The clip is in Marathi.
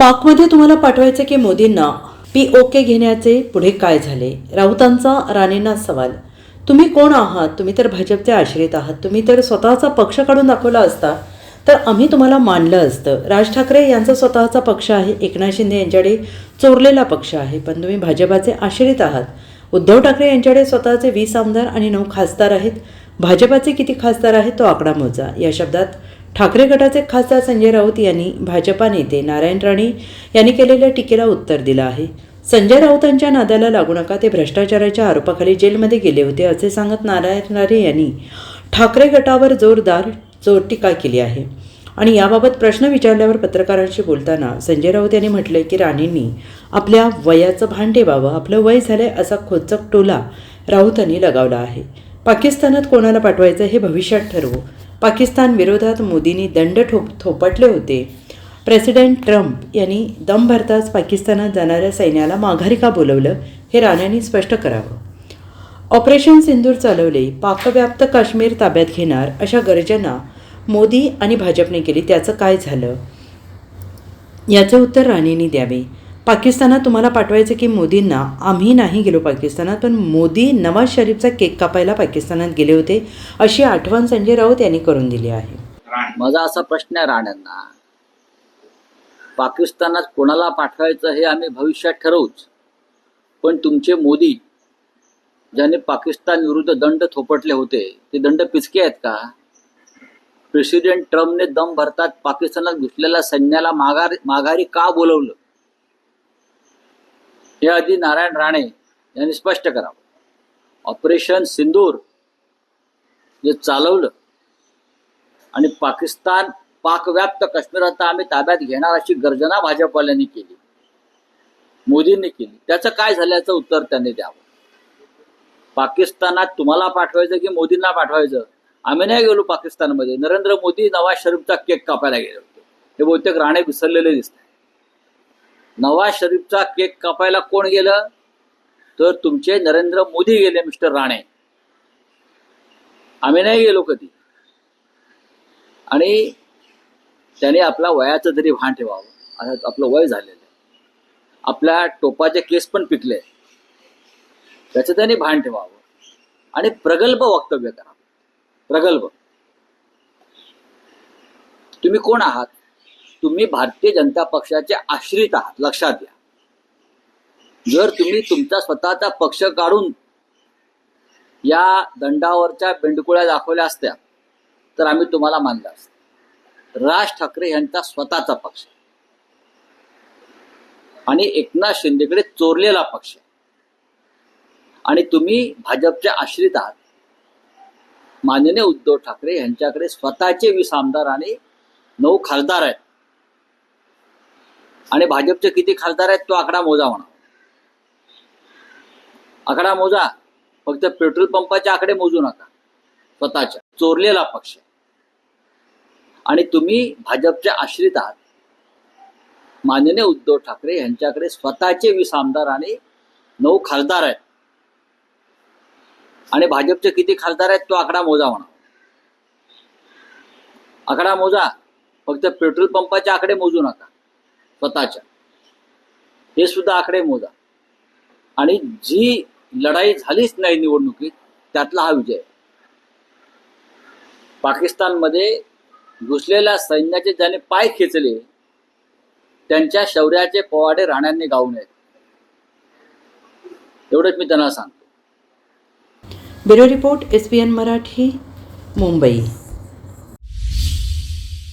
पाकमध्ये तुम्हाला पाठवायचं की मोदींना पी ओके घेण्याचे पुढे काय झाले? राऊतांचा राणेंना सवाल. तुम्ही कोण आहात? तुम्ही तर भाजपचे आश्रित आहात. तुम्ही तर स्वतःचा पक्ष काढून दाखवला असता. तर आम्ही तुम्हाला मानलं असतं. राज ठाकरे यांचा स्वतःचा पक्ष आहे. एकनाथ शिंदे यांच्याकडे चोरलेला पक्ष आहे. पण तुम्ही भाजपाचे आश्रित आहात. उद्धव ठाकरे यांच्याकडे स्वतःचे वीस आमदार आणि नऊ खासदार आहेत. भाजपाचे किती खासदार आहेत? तो आकडा मोजा. या शब्दात ठाकरे गटाचे खासदार संजय राऊत यांनी भाजपा नेते नारायण राणे यांनी केलेल्या टीकेला उत्तर दिलं आहे. संजय राऊतांच्या नादाला लागू नका ते भ्रष्टाचाराच्या आरोपाखाली जेलमध्ये गेले होते असे सांगत नारायण राणे यांनी ठाकरे गटावर जोरदार जोर टीका केली आहे. आणि याबाबत प्रश्न विचारल्यावर पत्रकारांशी बोलताना संजय राऊत यांनी म्हटलंय की राणेंनी आपल्या वयाचं भान ठेवावं आपलं वय झालंय असा खोचक टोला राऊतांनी लगावला आहे. पाकिस्तानात कोणाला पाठवायचं हे भविष्यात ठरवू. पाकिस्तान विरोधात मोदींनी दंड ठोप थोपटले होते. प्रेसिडेंट ट्रम्प यांनी दम भरताच पाकिस्तानात जाणाऱ्या सैन्याला माघारी का बोलवलं हे राणेंनी स्पष्ट करावं. ऑपरेशन सिंदूर चालवले पाकव्याप्त काश्मीर ताब्यात घेणार अशा गर्जना मोदी आणि भाजपने केली त्याचं काय झालं? याचं उत्तर राणेंनी द्यावे. पाकिस्तानात तुम्हाला पाठवायचं की मोदींना आम्ही नाही गेलो पाकिस्तानात पण मोदी नवाज शरीफचा केक कापायला पाकिस्तानात गेले होते अशी आठवण संजय राऊत यांनी करून दिली आहे. माझा असा प्रश्न आहे राण्यांना. पाकिस्तानात कोणाला पाठवायचं हे आम्ही भविष्यात ठरवूच. पण तुमचे मोदी ज्याने पाकिस्तान विरुद्ध दंड थोपटले होते ते दंड पिचके आहेत का? प्रेसिडेंट ट्रम्पने दम भरतात पाकिस्तानात घुसलेल्या सैन्याला माघार माघारी का बोलवलं? हे आधी नारायण राणे यांनी स्पष्ट करावं. ऑपरेशन सिंदूर जे चालवलं आणि पाकिस्तान पाकव्याप्त काश्मीरात आम्ही ताब्यात घेणार अशी गर्जना भाजपवाल्यांनी केली. मोदींनी केली. त्याचं काय झाल्याचं उत्तर त्यांनी द्यावं. पाकिस्तानात तुम्हाला पाठवायचं की मोदींना पाठवायचं? आम्ही नाही गेलो पाकिस्तानमध्ये. नरेंद्र मोदी नवाज शरीफचा केक कापायला गेले होते. हे बहुतेक राणे विसरलेले दिसतात नवाज शरीफचा केक कापायला कोण गेलं? तर तुमचे नरेंद्र मोदी गेले मिस्टर राणे. आम्ही नाही गेलो कधी. आणि त्याने आपला वयाचं तरी भान ठेवावं आता आपलं वय झालेलं आहे. आपल्या टोपाचे केस पण पिकले. त्याचं त्याने भान ठेवावं. आणि प्रगल्भ वक्तव्य करावं प्रगल्भ. तुम्ही कोण आहात? तुम्ही भारतीय जनता पक्षाचे आश्रित आहात लक्षात घ्या. जर तुम्ही तुमचा स्वतःचा पक्ष काढून या दंडावरच्या बेंडकुळ्या दाखवल्या असत्या तर आम्ही तुम्हाला मानलं असत. राज ठाकरे यांचा स्वतःचा पक्ष. आणि एकनाथ शिंदेकडे चोरलेला पक्ष. आणि तुम्ही भाजपचे आश्रित आहात. माननीय उद्धव ठाकरे यांच्याकडे स्वतःचे वीस आमदार आणि नऊ खासदार आहेत. आणि भाजपचे किती खासदार आहेत तो आकडा मोजा म्हणा. आकडा मोजा. फक्त पेट्रोल पंपाचे आकडे मोजू नका. स्वतःच्या. चोरलेला पक्ष. आणि तुम्ही भाजपच्या आश्रित आहात. माननीय उद्धव ठाकरे यांच्याकडे स्वतःचे वीस आमदार आणि नऊ खासदार आहेत. आणि भाजपचे किती खासदार आहेत तो आकडा मोजा म्हणा. आकडा मोजा. फक्त पेट्रोल पंपाचे आकडे मोजू नका. स्वतःच्या. हे सुद्धा आकडे मोजा. आणि जी लढाई झालीच नाही निवडणुकीत त्यातला हा विजय. पाकिस्तानमध्ये घुसलेल्या सैन्याचे ज्याने पाय खेचले त्यांच्या शौर्याचे पोवाडे राण्यांनी गाऊ नयेत. एवढंच मी त्यांना सांगतो. Bureau report S P N Marathi Mumbai.